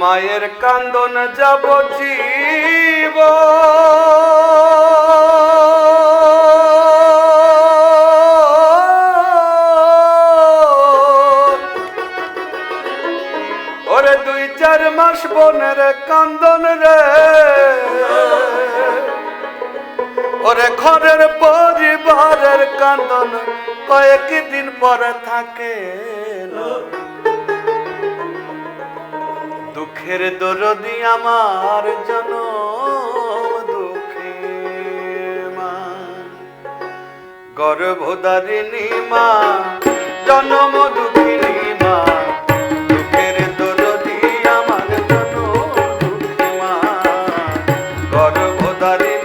মায়ের কান্দন যাব জীব ওরে দুই চার মাস বোনের কান্দন রে ওরে ঘরের পরিবারের কান্দন কয়েকদিন পরে থাকে না। দুঃখের দরদি আমার জন দুঃখে মা। গর্ভধারিণী মা, জনম দুঃখিনী মা। দুঃখের দরদি আমার জন দুঃখী মা। গর্ভধারিণী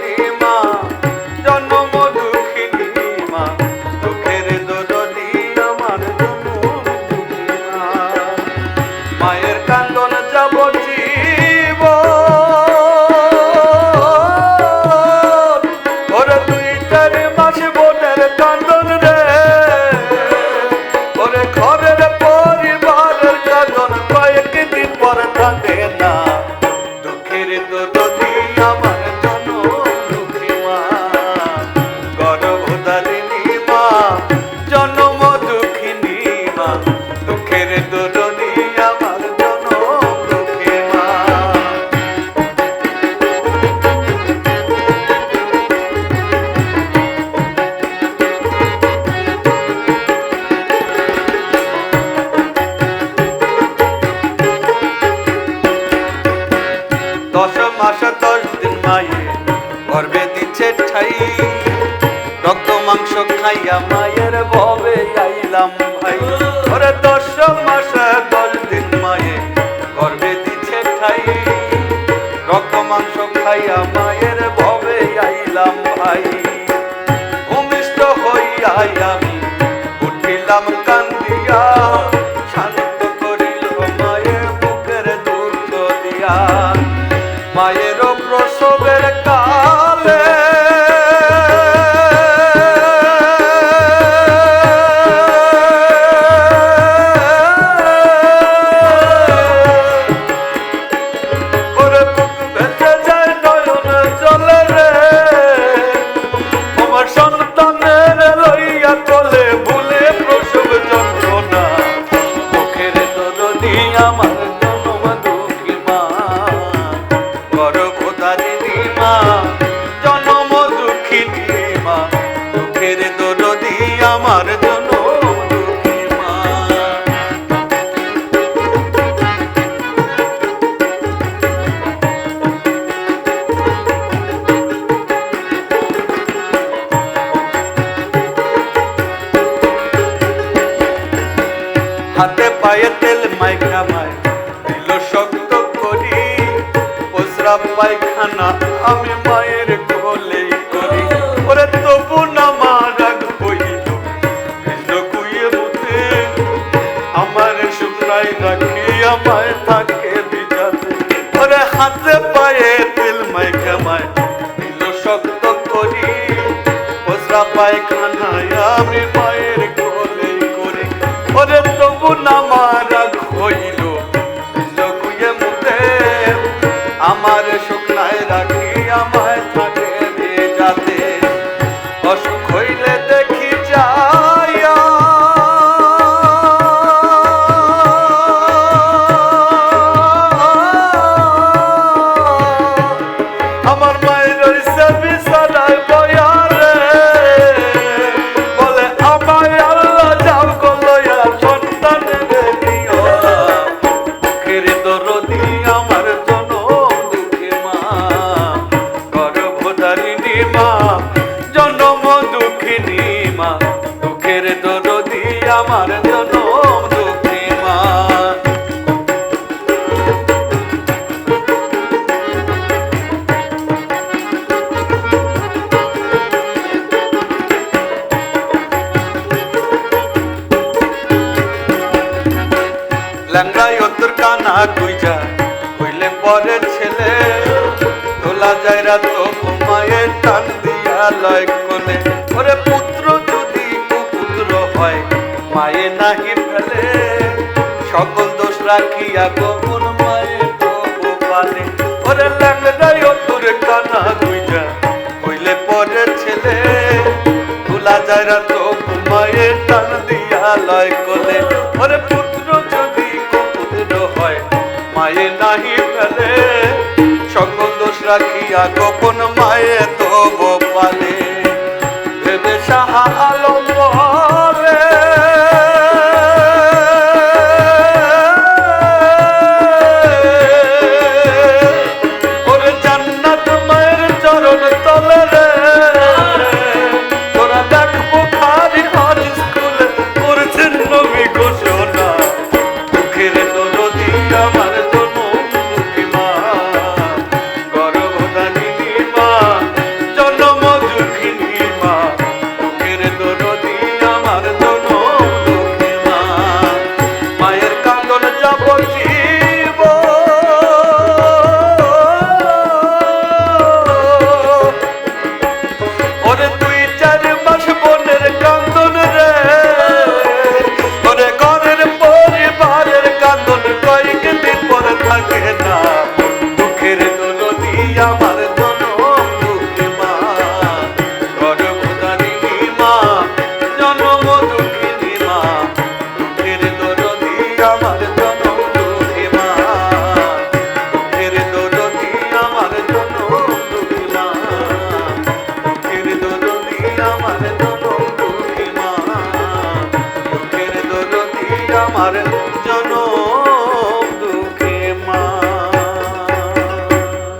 পর ঠাই রক্ত, মাংস খাইয়া মায়ের ভবে আইলাম ভাই। ওরে দশ মাস দশ দিন মায়ে গর্বে দিচ্ছে ঠাই। রক্ত, মাংস খাইয়া মায়ের ভবে আইলাম ভাই। ভূমিষ্ঠ হইয়াই আমি উঠিলাম কান্দিয়া তেল মাইকা মায় দিল শক্ত করি। ওসরা পায়খানা আমি মায়ের কোলে করি। ওরে তবু না মা রাগ হইল ভিন্ন কুয়ে মুতে। আমার শুকনাই রাখি আমায় থাকে বিজাতে। ওরে হাতে ছেলে তোলা যায় রাত ঘুমায়ে টান দিয়া লয় কোলে। সকল দোষ রাখিয়া গোপন মায়ে তবু পালে। ওরে ল্যাংড়াই হইলে পরে ছেলে তোলা যায় রাত ঘুমায়ে টান দিয়া লয় কোলে। ওরে পুত্র মায়ে নাহি ফেলে। সকল দোষ রাখিয়া গোপন মায়ে তো পালে। ভেবে সাহা আলম্ব yarın